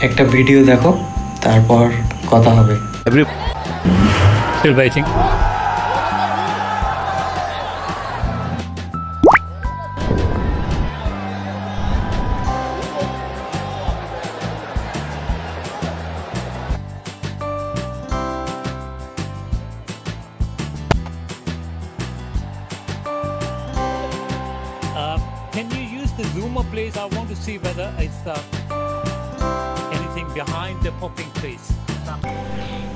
একটা ভিডিও দেখো তারপর কথা হবে Every still waiting. Uh, can you use the zoomer, please? I want to see whether it's uh,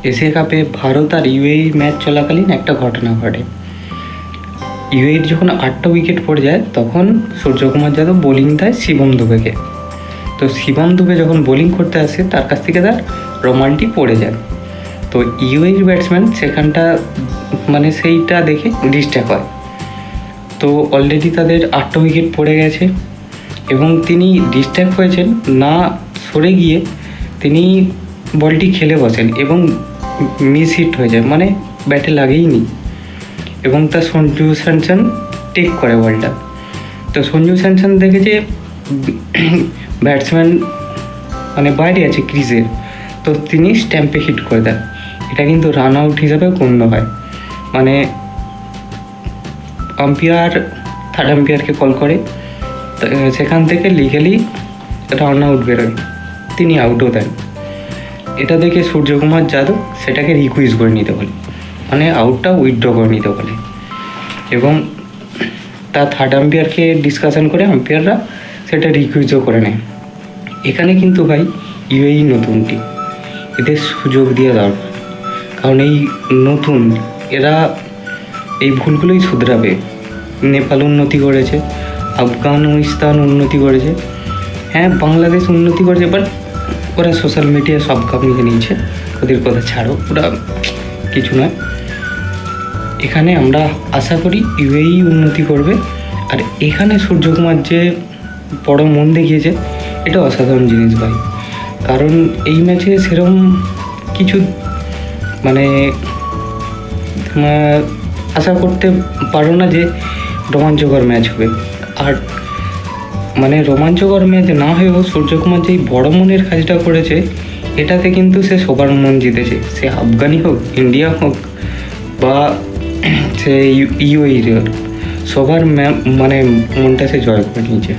Asia কাপে ভারত আর ইউএই ম্যাচ চলাকালীন একটা ঘটনা ঘটে। ইউএইর যখন আটটা উইকেট পড়ে যায়, তখন সূর্যকুমার যাদব বোলিং দেয় শিবম দুবেকে। তো শিবম দুবে যখন বোলিং করতে আসে, তার কাছ থেকে তার রোমালটি পড়ে যায়। তো ইউএইর ব্যাটসম্যান সেখানটা মানে সেইটা দেখে ডিস্ট্র্যাক্ট হয়। তো অলরেডি তাদের আটটা উইকেট পড়ে গেছে এবং তিনি ডিস্ট্র্যাক্ট হয়েছেন না সরে গিয়ে তিনি বলটি খেলে বসেন এবং মিস হিট হয়ে যায় মানে ব্যাটে লাগেইনি। এবং তার সঞ্জু স্যামসন টেক করে বলটা। তো সঞ্জু স্যামসন দেখে যে ব্যাটসম্যান মানে বাইরে আছে ক্রিজের, তো তিনি স্ট্যাম্পে হিট করে দেন। এটা কিন্তু রান আউট হিসাবে গণ্য হয়। মানে আম্পায়ার, থার্ড আম্পায়ারকে কল করে সেখান থেকে লিগালি রান আউট বেরোয়। তিনি আউটও দেন। এটা দেখে সূর্যকুমার যাদব সেটাকে রিকুইজ করে নিতে বলে। মানে আউটটা উইথড্র করে নিতে বলে। এবং তার থার্ড আম্পায়ারকে ডিসকাশন করে আম্পায়াররা সেটা রিকুইজও করে নেয়। এখানে কিন্তু ভাই ইউএই নতুন টিম এদের সুযোগ দিয়ে দরকার। কারণ এই নতুন, এরা এই ভুলগুলোই শুধরাবে। নেপাল উন্নতি করেছে, আফগানিস্তান উন্নতি করেছে। হ্যাঁ বাংলাদেশ উন্নতি করেছে বাট ওরা সোশ্যাল মিডিয়া সব কামিয়ে নিয়েছে, ওদের কথা ছাড়ো, ওরা কিছু নয়। এখানে আমরা আশা করি ইউএই উন্নতি করবে, আর এখানে সূর্যকুমার যে বড় মন দেখিয়েছে, এটা অসাধারণ জিনিস ভাই। কারণ এই ম্যাচে সেরকম কিছু মানে আশা করতে পারো না যে রোমাঞ্চকর ম্যাচ হবে। আর মানে রোমাঞ্চকর ম্যাচ না হয়েও সূর্যকুমার যেই বড় মনের কাজটা করেছে, এটাতে কিন্তু সে সবার মন জিতেছে। সে আফগানি হোক, ইন্ডিয়া হোক, বা সে ইউএই হোক, সবার মানে মনটা সে জয় করে নিয়েছে।